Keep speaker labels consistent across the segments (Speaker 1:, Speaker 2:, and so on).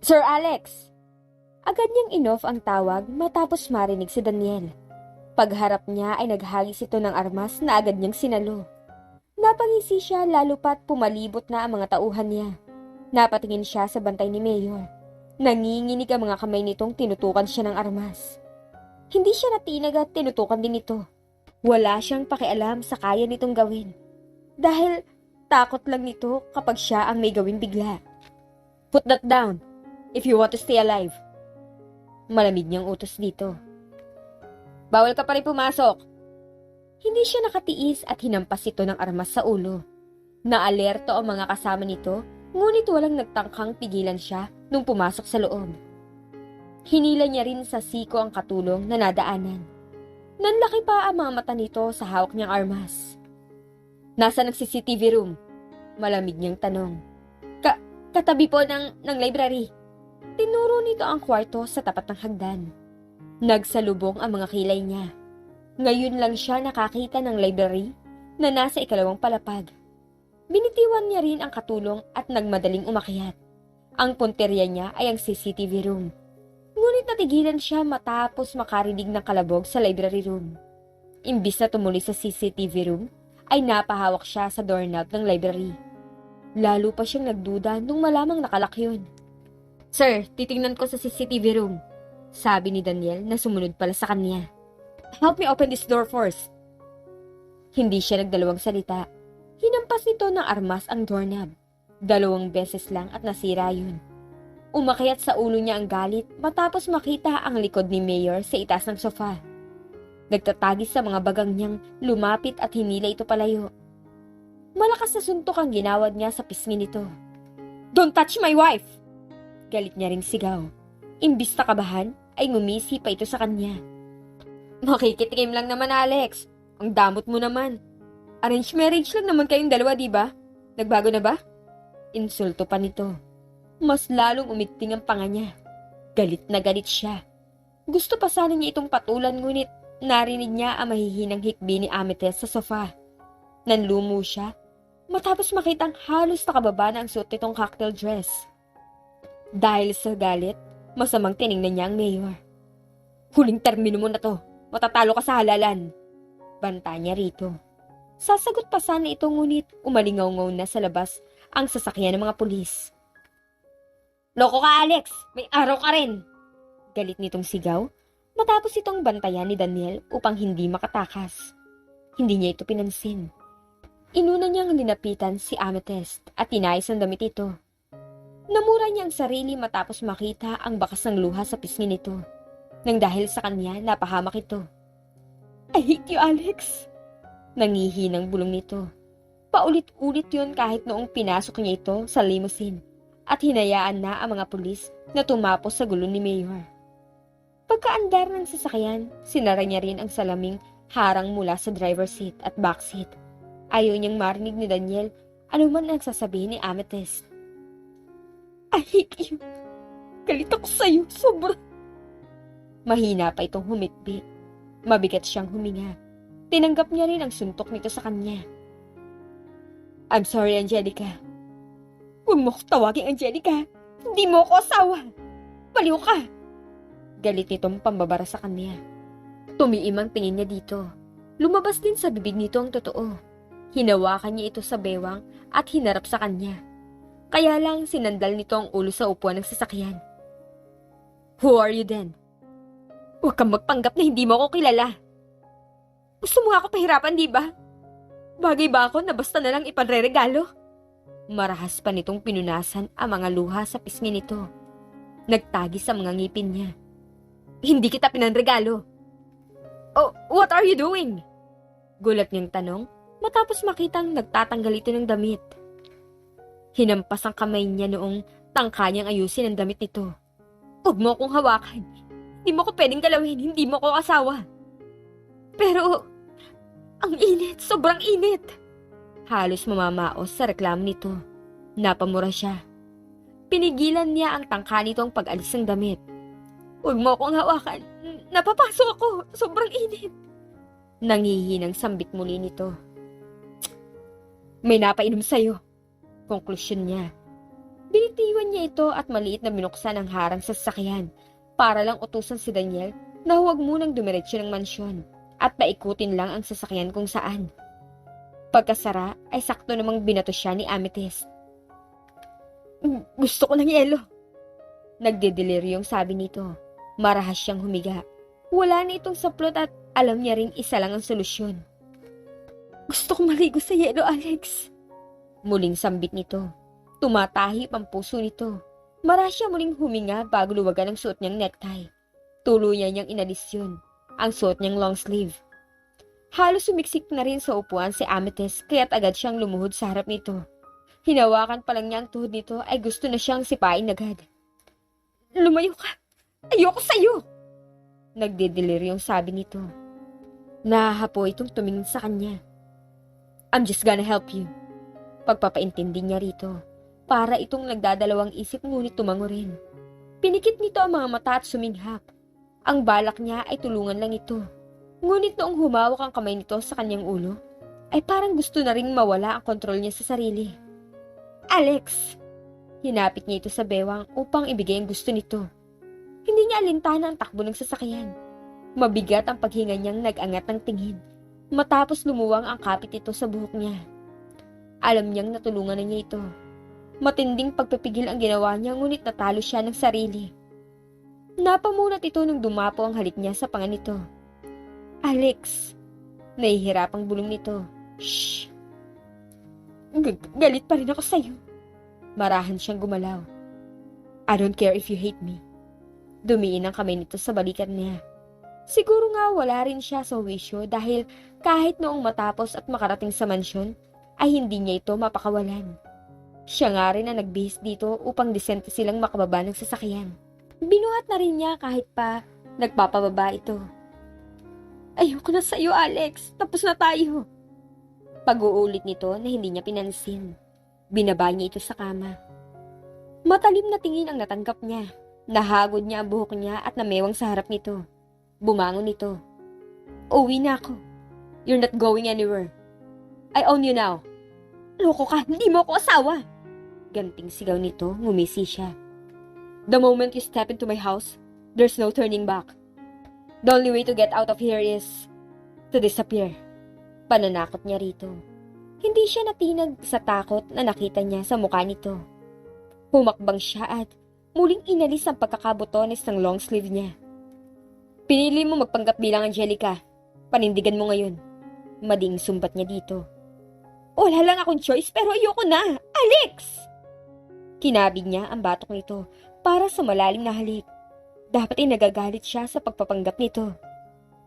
Speaker 1: Sir Alex! Agad niyang inoff ang tawag matapos marinig si Daniel. Pagharap niya ay naghagis ito ng armas na agad niyang sinalo. Napangisi siya lalo pat pumalibot na ang mga tauhan niya. Napatingin siya sa bantay ni Mayor. Nanginginig ang mga kamay nitong tinutukan siya ng armas. Hindi siya natinag at tinutukan din ito. Wala siyang pakialam sa kaya nitong gawin. Dahil takot lang nito kapag siya ang may gawin bigla. Put that down if you want to stay alive. Malamig niyang utos dito. Bawal ka pa rin pumasok. Hindi siya nakatiis at hinampas ito ng armas sa ulo. Naalerto ang mga kasama nito, ngunit walang nagtangkang pigilan siya nung pumasok sa loob. Hinila niya rin sa siko ang katulong na nadaanan. Nanlaki pa ang mga mata nito sa hawak niyang armas. Nasa ng CCTV room? Malamig niyang tanong. Ka katabi po ng, ng library. Tinuro nito ang kwarto sa tapat ng hagdan. Nagsalubong ang mga kilay niya. Ngayon lang siya nakakita ng library na nasa ikalawang palapag. Binitiwan niya rin ang katulong at nagmadaling umakyat. Ang punteriya niya ay ang CCTV room. Ngunit natigilan siya matapos makarinig ng kalabog sa library room. Imbis na tumuli sa CCTV room, ay napahawak siya sa doorknob ng library. Lalo pa siyang nagduda nung malamang nakalak yun. Sir, titingnan ko sa CCTV room. Sabi ni Daniel na sumunod pala sa kanya. Help me open this door first. Hindi siya nagdalawang salita. Hinampas nito ng armas ang doorknob. Dalawang beses lang at nasira yun. Umakyat sa ulo niya ang galit matapos makita ang likod ni Mayor sa itaas ng sofa. Nagtatagis sa mga bagang niyang lumapit at hinila ito palayo. Malakas na suntok ang ginawad niya sa pisngi nito. Don't touch my wife! Galit niya ring sigaw. Imbis na kabahan, ay ngumisi pa ito sa kanya. Makikitikim lang naman, Alex. Ang damot mo naman. Arranged marriage lang naman kayong dalawa, di ba? Nagbago na ba? Insulto pa nito. Mas lalong umiting ang panga niya. Galit na galit siya. Gusto pa sana niya itong patulan ngunit narinig niya ang mahihinang hikbi ni Amethyst sa sofa. Nanlumo siya matapos makitang halos nakababa na ang suot nitong cocktail dress. Dahil sa galit, masamang tiningnan niya ang mayor. Huling termino mo na to. Matatalo ka sa halalan. Banta niya rito. Sasagot pa sana ito ngunit umalingaw-ngaw na sa labas ang sasakyan ng mga pulis. Loko ka, Alex! May araw ka rin! Galit nitong sigaw matapos itong bantayan ni Daniel upang hindi makatakas. Hindi niya ito pinansin. Inuna niyang linapitan si Amethyst at tinayos ang damit ito. Namura niya ang sarili matapos makita ang bakas ng luha sa pisngi nito. Nang dahil sa kanya, napahamak ito. I hate you, Alex! Nangihi ng bulong nito. Paulit-ulit yun kahit noong pinasok niya ito sa limousine at hinayaan na ang mga pulis na tumapos sa gulo ni Mayor. Pagkaandar ng sasakyan, sinara niya rin ang salaming harang mula sa driver's seat at back seat. Ayaw niyang marinig ni Daniel anuman ang sasabihin ni Amethyst. I hate. Galit ako sa'yo. Sobra. Mahina pa itong humitbit. Mabigat siyang huminga. Tinanggap niya rin ang suntok nito sa kanya. I'm sorry, Angelica. Huwag mo ko tawagin, Angelica. Hindi mo ako asawa. Baliw ka. Galit nitong pambabara sa kanya. Tumiim ang tingin niya dito. Lumabas din sa bibig nito ang totoo. Hinawakan niya ito sa bewang at hinarap sa kanya. Kaya lang sinandal nito ang ulo sa upuan ng sasakyan. Who are you then? Huwag kang magpanggap na hindi mo ako kilala. Gusto mo ako pahirapan, di ba? Bagay ba ako na basta na lang ipanre-regalo? Marahas pa nitong pinunasan ang mga luha sa pisngi nito. Nagtagi sa mga ngipin niya. Hindi kita pinanregalo. Oh, what are you doing? Gulat niyang tanong matapos makitang nagtatanggal ito ng damit. Hinampas ang kamay niya noong tangka niyang ayusin ang damit nito. Huwag mo akong hawakan. Hindi mo ko pwedeng galawin. Hindi mo ko asawa. Pero, ang init. Sobrang init. Halos mamamaos sa reklamo nito. Napamura siya. Pinigilan niya ang tangka nitong pag-alis ng damit. Huwag mo akong hawakan. Napapasok ako. Sobrang init. Nangihinang sambit muli nito. May napainom sa'yo. Konklusyon niya. Binitiwan niya ito at maliit na binuksan ang harang sa sasakyan para lang utusan si Daniel na huwag munang dumiretso ng mansyon at paikutin lang ang sasakyan kung saan. Pagkasara ay sakto namang binato siya ni Amethyst. "Mm, Gusto ko ng yelo. Nagdedeliryong sabi nito. Marahas siyang humiga. Wala na itong saplot at alam niya rin isa lang ang solusyon. Gusto kong maligo sa yelo, Alex. Muling sambit nito. Tumatahip ang puso nito. Marahas siya muling huminga bago luwagan ang suot niyang necktie. Tuluyan niyang inalis yun. Ang suot niyang long sleeve. Halos sumiksik na rin sa upuan si Amethyst kaya't agad siyang lumuhod sa harap nito. Hinawakan pa lang niya ang tuhod nito ay gusto na siyang sipain agad. Lumayo ka! Ayoko sa'yo! Nagdedeliryong sabi nito. Nahahapo itong tumingin sa kanya. I'm just gonna help you. Pagpapaintindi niya rito. Para itong nagdadalawang isip ngunit tumango rin. Pinikit nito ang mga mata at suminghap. Ang balak niya ay tulungan lang ito. Ngunit noong humawak ang kamay nito sa kanyang ulo, ay parang gusto na ring mawala ang kontrol niya sa sarili. Alex! Hinapit niya ito sa bewang upang ibigay ang gusto nito. Hindi niya alintana ang takbo ng sasakyan. Mabigat ang paghinga niyang nag-angat ng tingin. Matapos lumuwang ang kapit ito sa buhok niya. Alam niyang natulungan na niya ito. Matinding pagpipigil ang ginawa niya ngunit natalo siya ng sarili. Napamunat ito nung dumapo ang halik niya sa pangan nito. Alex! Nahihirapang bulong nito. Shh! G- galit pa rin ako sa'yo. Marahan siyang gumalaw. I don't care if you hate me. Dumiin ang kamay nito sa balikat niya. Siguro nga wala rin siya sa wisyo dahil kahit noong matapos at makarating sa mansyon, ay hindi niya ito mapakawalan. Siya nga rin ang nagbihis dito upang disente silang makababa ng sasakyan. Binuhat na rin niya kahit pa nagpapababa ito. Ayoko na sa'yo, Alex. Tapos na tayo. Pag-uulit nito na hindi niya pinansin. Binaba niya ito sa kama. Matalim na tingin ang natanggap niya. Nahagod niya ang buhok niya at namewang sa harap nito. Bumangon ito. Uwi na ako. You're not going anywhere. I own you now. Loko ka, hindi mo ako asawa. Ganting sigaw nito, ngumisi siya. The moment you step into my house, there's no turning back. The only way to get out of here is to disappear. Pananakot niya rito. Hindi siya natinag sa takot na nakita niya sa mukha nito. Humakbang siya at muling inalis ang pagkakabutones ng long sleeve niya. Pinili mo magpanggap bilang Angelica. Panindigan mo ngayon. Mading sumbat niya dito. Wala lang akong choice pero ayoko na. Alex! Kinabig niya ang batok nito para sa malalim na halik. Dapat ay nagagalit siya sa pagpapanggap nito.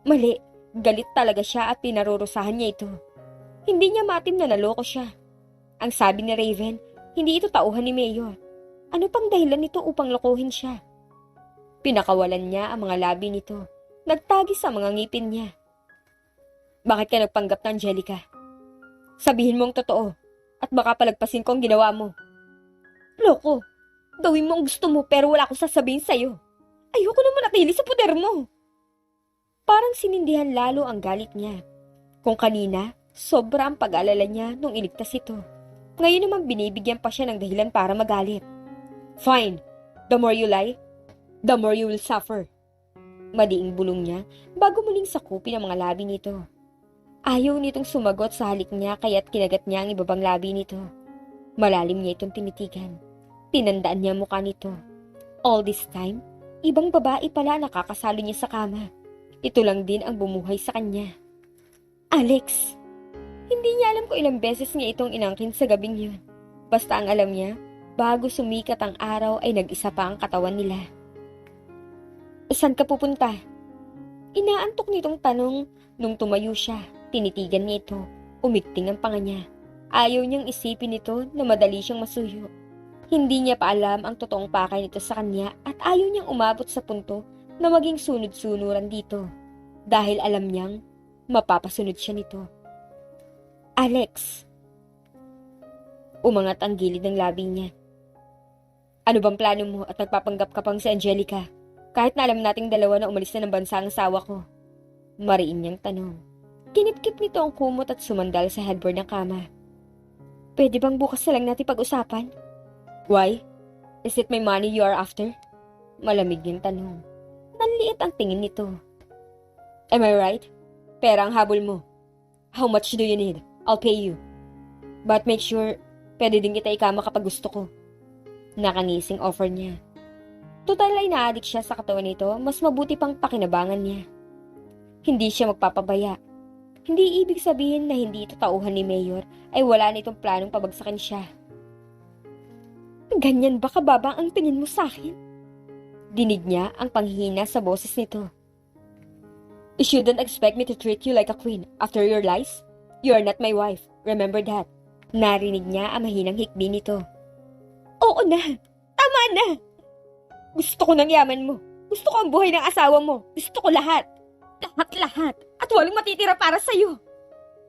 Speaker 1: Mali, galit talaga siya at pinarurusahan niya ito. Hindi niya matim na naloko siya. Ang sabi ni Raven, hindi ito tauhan ni Mayor. Ano pang dahilan nito upang lokohin siya? Pinakawalan niya ang mga labi nito. Nagtagi sa mga ngipin niya. Bakit ka nagpanggap na Angelica? Sabihin mong totoo at baka palagpasin ko ang ginawa mo. Loko, gawin mo ang gusto mo pero wala akong sasabihin sa'yo. Ayoko na manatili sa puder mo. Parang sinindihan lalo ang galit niya. Kung kanina, sobra ang pag-alala niya nung iligtas ito. Ngayon naman binibigyan pa siya ng dahilan para magalit. Fine, the more you lie, the more you will suffer. Madiing bulong niya bago muling sakupin ang mga labi nito. Ayaw nitong sumagot sa halik niya kaya't kinagat niya ang ibabang labi nito. Malalim niya itong tinitigan. Tinandaan niya mukha nito. All this time, ibang babae pala nakakasalo niya sa kama. Ito lang din ang bumuhay sa kanya. Alex! Hindi niya alam kung ilang beses niya itong inangkin sa gabing yun. Basta ang alam niya, bago sumikat ang araw ay nag-isa pa ang katawan nila. Saan ka pupunta? Inaantok nitong tanong nung tumayo siya. Tinitigan niya ito. Umigting ang panga niya. Ayaw niyang isipin ito na madali siyang masuyo. Hindi niya pa alam ang totoong pakay nito sa kanya at ayaw niyang umabot sa punto na maging sunod-sunuran dito. Dahil alam niyang mapapasunod siya nito. Alex. Umangat ang gilid ng labi niya. Ano bang plano mo at nagpapanggap ka pang si Angelica? Kahit na alam nating dalawa na umalis na ng bansa ang asawa ko. Mariin niyang tanong. Kinipkip nito ang kumot at sumandal sa headboard ng kama. Pwede bang bukas na lang natin pag-usapan? Why? Is it my money you are after? Malamig yung tanong. Nanliit ang tingin nito. Am I right? Pera ang habol mo. How much do you need? I'll pay you. But make sure, pwede din kita ikama kapag gusto ko. Nakangising offer niya. Total ay naadik siya sa katawan nito, mas mabuti pang pakinabangan niya. Hindi siya magpapabaya. Hindi ibig sabihin na hindi ito tauhan ni Mayor ay wala na itong planong pabagsakin siya. Ganyan ba kababa ang tingin mo sa akin? Dinig niya ang panghina sa boses nito. You shouldn't expect me to treat you like a queen after your lies. You are not my wife. Remember that. Narinig niya ang mahinang hikbi nito. Oo na! Tama na! Gusto ko ng yaman mo. Gusto ko ang buhay ng asawa mo. Gusto ko lahat. Lahat-lahat. At walang matitira para sa'yo.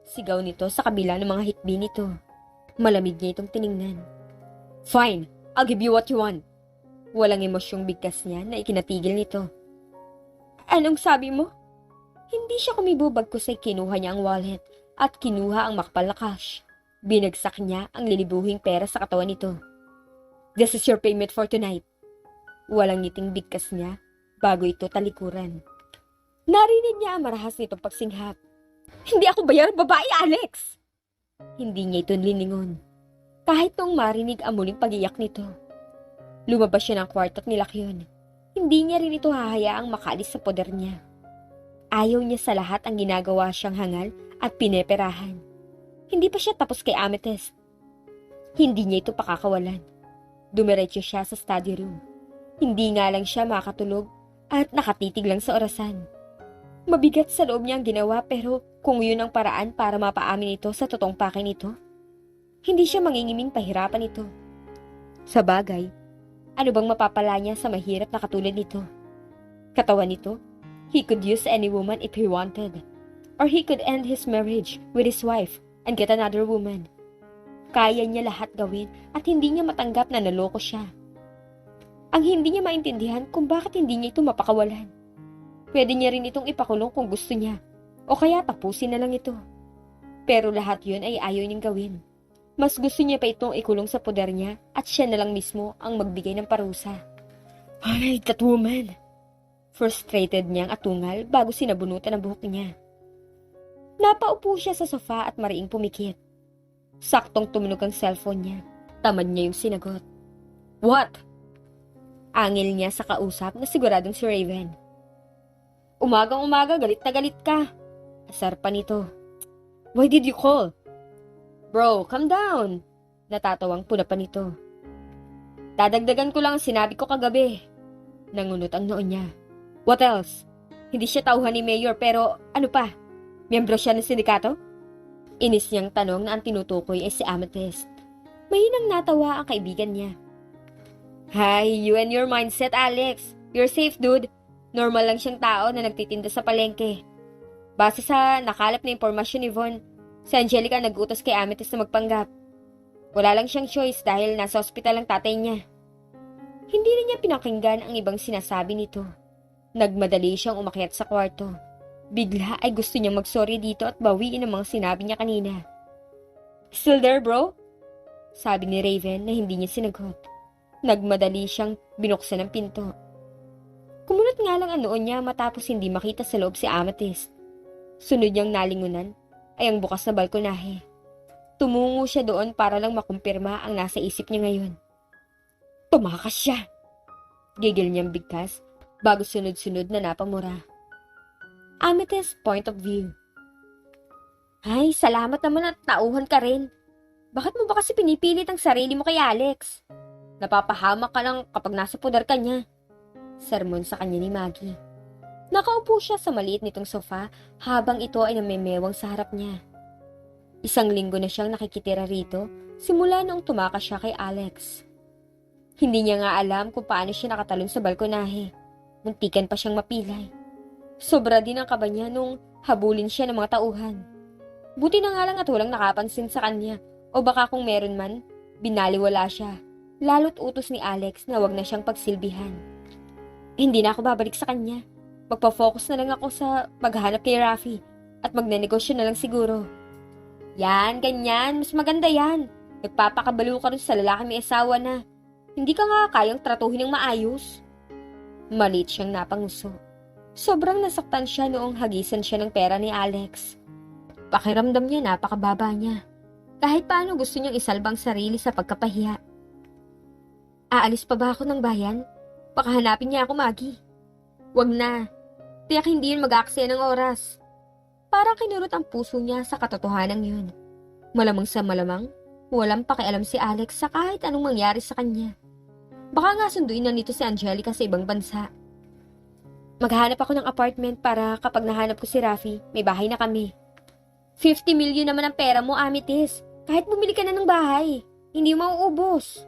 Speaker 1: Sigaw nito sa kabila ng mga hikbi nito. Malamig niya itong tiningnan. Fine. I'll give you what you want. Walang emosyong bigkas niya na ikinatigil nito. Anong sabi mo? Hindi siya kumibubag ko sa kinuha niya ang wallet at kinuha ang makapal na cash. Binagsak niya ang lilibuhing pera sa katawan nito. This is your payment for tonight. Walang ngiting bigkas niya bago ito talikuran. Narinig niya ang marahas nitong pagsinghap. Hindi ako bayar babae, Alex! Hindi niya ito liningon. Kahit nung marinig ang muling pagiyak nito. Lumabas siya ng kwarto at nilakyon. Hindi niya rin ito hahayaang makaalis sa poder niya. Ayaw niya sa lahat ang ginagawa siyang hangal at pineperahan. Hindi pa siya tapos kay Amethyst. Hindi niya ito pakakawalan. Dumiretso siya sa study room. Hindi nga lang siya makatulog at nakatitig lang sa orasan. Mabigat sa loob niya ang ginawa pero kung yun ang paraan para mapaamin ito sa totoong pake nito, hindi siya mangingiming pahirapan ito. Sa bagay, ano bang mapapala niya sa mahirap na katulad nito? Katawan nito, he could use any woman if he wanted. Or he could end his marriage with his wife and get another woman. Kaya niya lahat gawin at hindi niya matanggap na naloko siya. Ang hindi niya maintindihan kung bakit hindi niya ito mapakawalan. Pwede niya rin itong ipakulong kung gusto niya. O kaya tapusin na lang ito. Pero lahat yun ay ayaw niyang gawin. Mas gusto niya pa itong ikulong sa poder niya at siya na lang mismo ang magbigay ng parusa. Ay, that woman! Frustrated niyang atungal bago sinabunutan ang buhok niya. Napaupo siya sa sofa at mariing pumikit. Saktong tumunog ang cellphone niya. Tamad niya yung sinagot. What? Angil niya sa kausap na siguradong si Raven. Umagang umaga, galit na galit ka. Asar pa nito. Why did you call? Bro, calm down. Natatawang puna pa nito. Dadagdagan ko lang ang sinabi ko kagabi. Nangunot ang noon niya. What else? Hindi siya tauhan ni Mayor pero ano pa? Miyembro siya ng sindikato? Inis niyang tanong na ang tinutukoy ay si Amethyst. Mahinang natawa ang kaibigan niya. Hi, you and your mindset, Alex. You're safe, dude. Normal lang siyang tao na nagtitinda sa palengke. Base sa nakalap na impormasyon ni Von, si Angelica nag-utos kay Amethyst na magpanggap. Wala lang siyang choice dahil nasa ospital ang tatay niya. Hindi rin niya pinakinggan ang ibang sinasabi nito. Nagmadali siyang umakyat sa kwarto. Bigla ay gusto niyang magsorry dito at bawiin ang mga sinabi niya kanina. Still there, bro? Sabi ni Raven na hindi niya sinagot. Nagmadali siyang binuksan ang pinto. Kumunot nga lang ang niya matapos hindi makita sa loob si Amethyst. Sunod niyang nalingunan ay ang bukas na balkonahe. Tumungo siya doon para lang makumpirma ang nasa isip niya ngayon. Tumakas siya! Gigil niyang bigkas bago sunod-sunod na napamura. Amethyst point of view. Ay, salamat naman at tauhan ka rin. Bakit mo ba kasi pinipilit ang sarili mo kay Alex? Napapahamak ka lang kapag nasa pudar ka niya. Sermon sa kanya ni Maggie. Nakaupo siya sa maliit nitong sofa habang ito ay namemewang sa harap niya. Isang linggo na siyang nakikitira rito simula noong tumakas siya kay Alex. Hindi niya nga alam kung paano siya nakatalon sa balkonahe. Muntikan pa siyang mapilay. Sobra din ang kaba niya nung habulin siya ng mga tauhan. Buti na nga lang at walang nakapansin sa kanya o baka kung meron man, binaliwala siya. Lalo't utos ni Alex na wag na siyang pagsilbihan. Hindi na ako babalik sa kanya. Magpa-focus na lang ako sa paghanap kay Rafi at magnenegosyo na lang siguro. Yan, ganyan. Mas maganda yan. Nagpapakabalo ka rin sa lalaki may asawa na. Hindi ka nga kayang tratuhin ng maayos. Malit siyang napanguso. Sobrang nasaktan siya noong hagisan siya ng pera ni Alex. Pakiramdam niya napakababa niya. Kahit paano gusto niyang isalbang sarili sa pagkapahiya. Aalis pa ba ako ng bayan? Baka hanapin niya ako, Maggie. Wag na. Tiyak hindi yun mag-aaksaya ng oras. Parang kinurot ang puso niya sa katotohanan yun. Malamang sa malamang, walang pakialam si Alex sa kahit anong mangyari sa kanya. Baka nga sunduin na nito si Angelica sa ibang bansa. Maghahanap ako ng apartment para kapag nahanap ko si Rafi, may bahay na kami. 50 million naman ang pera mo, Amitis. Kahit bumili ka na ng bahay, hindi mo mauubos.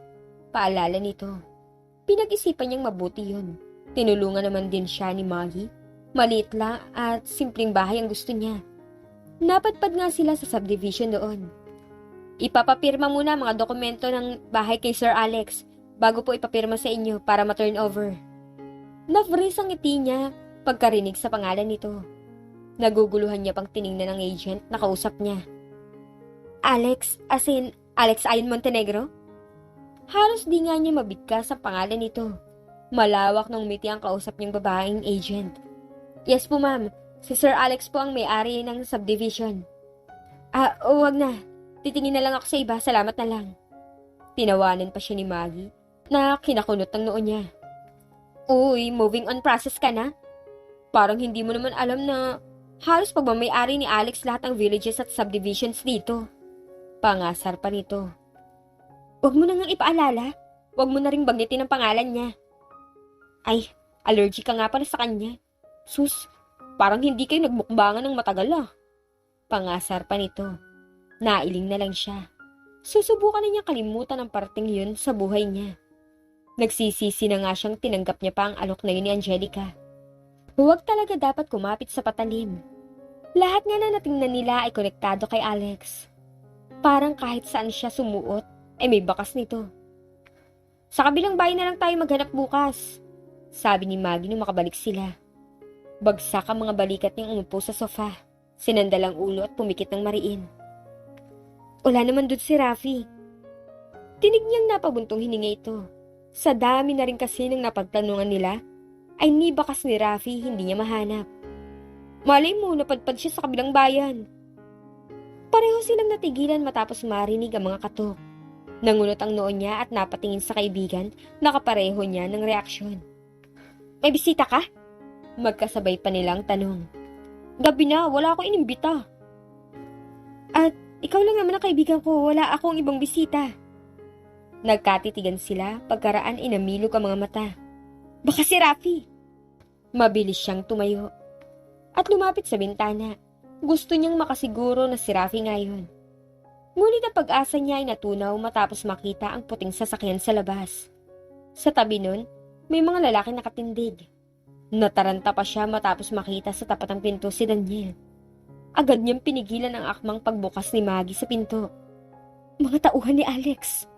Speaker 1: Paalala nito. Pinag-isipan niyang mabuti yun. Tinulungan naman din siya ni Maggie. Maliit lang at simpleng bahay ang gusto niya. Napadpad nga sila sa subdivision doon. Ipapapirma muna mga dokumento ng bahay kay Sir Alex bago po ipapirma sa inyo para ma-turn over. Nafreeze ang ngiti niya pagkarinig sa pangalan nito. Naguguluhan niya pang tiningnan ng agent na kausap niya. Alex, as in, Alex Ayon Montenegro? Halos di nga niya mabigkas sa pangalan nito. Malawak ng miti ang kausap niyang babaeng agent. Yes po ma'am, si Sir Alex po ang may-ari ng subdivision. Ah, oh, wag na. Titingin na lang ako sa iba, salamat na lang. Tinawanan pa siya ni Maggie na kinakunot ng noo niya. Uy, moving on process ka na? Parang hindi mo naman alam na halos pagmamayari ni Alex lahat ng villages at subdivisions dito. Pangasar pa nito. Huwag mo na ngang ipaalala. Huwag mo na ring banggitin ang pangalan niya. Ay, allergic ka nga pala sa kanya. Sus, parang hindi kayo nagmukbangan ng matagal ah. Pangasar pa nito. Nailing na lang siya. Susubukan na niya kalimutan ang parting yun sa buhay niya. Nagsisisi na nga siyang tinanggap niya pa ang alok na yun ni Angelica. Huwag talaga dapat kumapit sa patalim. Lahat nga na natingnan nila ay konektado kay Alex. Parang kahit saan siya sumuot, ay may bakas nito. Sa kabilang bahay na lang tayo maghanap bukas, sabi ni Maggie nung makabalik sila. Bagsak ang mga balikat niyang umupo sa sofa, sinandal ang ulo at pumikit ng mariin. Wala naman doon si Rafi. Tinig niyang napabuntong hininga ito. Sa dami na rin kasi ng napagtanungan nila, ay ni bakas ni Rafi hindi niya mahanap. Malay mo, napadpad siya sa kabilang bayan. Pareho silang natigilan matapos marinig ang mga katok. Nangunot ang noo niya at napatingin sa kaibigan, nakapareho niya ng reaksyon. May bisita ka? Magkasabay pa nilang tanong. Gabi na, wala akong inimbita. At ikaw lang naman ang kaibigan ko, wala akong ibang bisita. Nagkatitigan sila, pagkaraan inamilog ang mga mata. Baka si Rafi. Mabilis siyang tumayo. At lumapit sa bintana. Gusto niyang makasiguro na si Rafi ngayon. Ngunit ang pag-asa niya ay natunaw matapos makita ang puting sasakyan sa labas. Sa tabi nun, may mga lalaki nakatindig. Nataranta pa siya matapos makita sa tapat ng pinto si Daniel. Agad niyang pinigilan ang akmang pagbukas ni Maggie sa pinto. Mga tauhan ni Alex.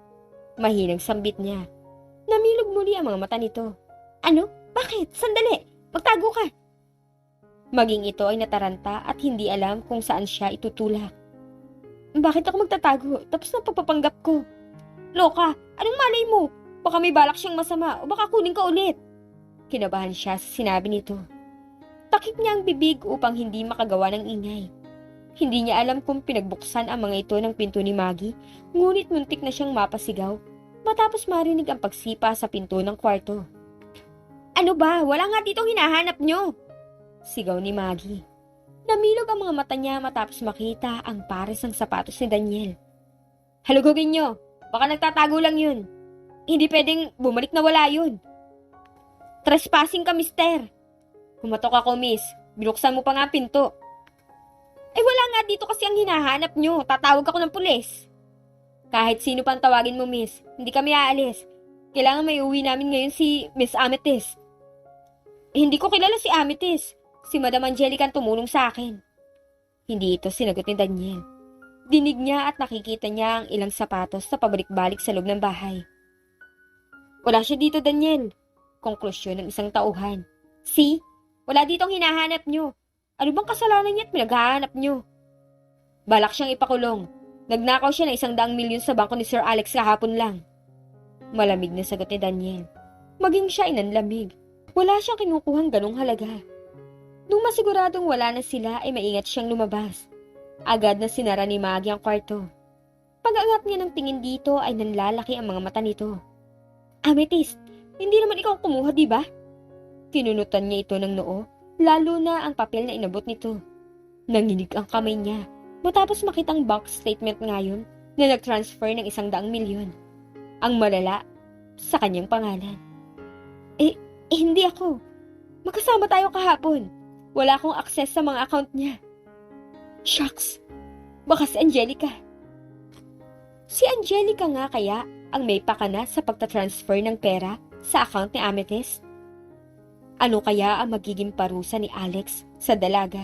Speaker 1: Mahinang sambit niya. Namilog muli ang mga mata nito. Ano? Bakit? Sandali! Magtago ka! Maging ito ay nataranta at hindi alam kung saan siya itutulak. Bakit ako magtatago? Tapos na pagpapanggap ko. Loka, anong malay mo? Baka may balak siyang masama o baka kunin ka ulit. Kinabahan siya sa sinabi nito. Takip niya ang bibig upang hindi makagawa ng ingay. Hindi niya alam kung pinagbuksan ang mga ito ng pinto ni Maggie, ngunit muntik na siyang mapasigaw matapos marinig ang pagsipa sa pinto ng kwarto. Ano ba? Wala nga ditong hinahanap nyo! Sigaw ni Maggie. Namilog ang mga mata niya matapos makita ang pares ng sapatos ni Daniel. Halugugin nyo! Baka nagtatago lang yun. Hindi pwedeng bumalik na wala yun. Trespassing ka, mister. Kumatok ako, miss. Binuksan mo pa nga pinto. Eh wala nga dito kasi ang hinahanap nyo. Tatawag ako ng pulis. Kahit sino pang tawagin mo, miss. Hindi kami aalis. Kailangan may uwi namin ngayon si Miss Amethyst. Eh, hindi ko kilala si Amethyst. Si Madam Angelica ang tumulong sa akin. Hindi ito sinagot ni Daniel. Dinig niya at nakikita niya ang ilang sapatos na pabalik-balik sa loob ng bahay. Wala siya dito, Daniel. Konklusyon ng isang tauhan. See? Wala ditong hinahanap nyo. Ano bang kasalanan niya at pinaghahanap nyo? Balak siyang ipakulong. Nagnakaw siya ng isang daang milyon sa bangko ni Sir Alex kahapon lang. Malamig na sagot ni Daniel. Maging siya ay nanlamig. Wala siyang kinukuhang ganong halaga. Nung masiguradong wala na sila ay maingat siyang lumabas. Agad na sinara ni Maggie ang kwarto. Pag-angat niya ng tingin dito ay nanlalaki ang mga mata nito. Amethyst, hindi naman ikaw kumuha, di ba? Kinunutan niya ito ng noo, lalo na ang papel na inabot nito. Nanginig ang kamay niya matapos makitang bank statement ngayon na nag-transfer ng isang daang milyon. Ang malala, sa kanyang pangalan. Eh, eh, hindi ako. Magkasama tayo kahapon. Wala akong access sa mga account niya. Shucks, baka si Angelica. Si Angelica nga kaya ang may pakana sa pagtatransfer ng pera sa account ni Amethyst? Ano kaya ang magiging parusa ni Alex sa dalaga?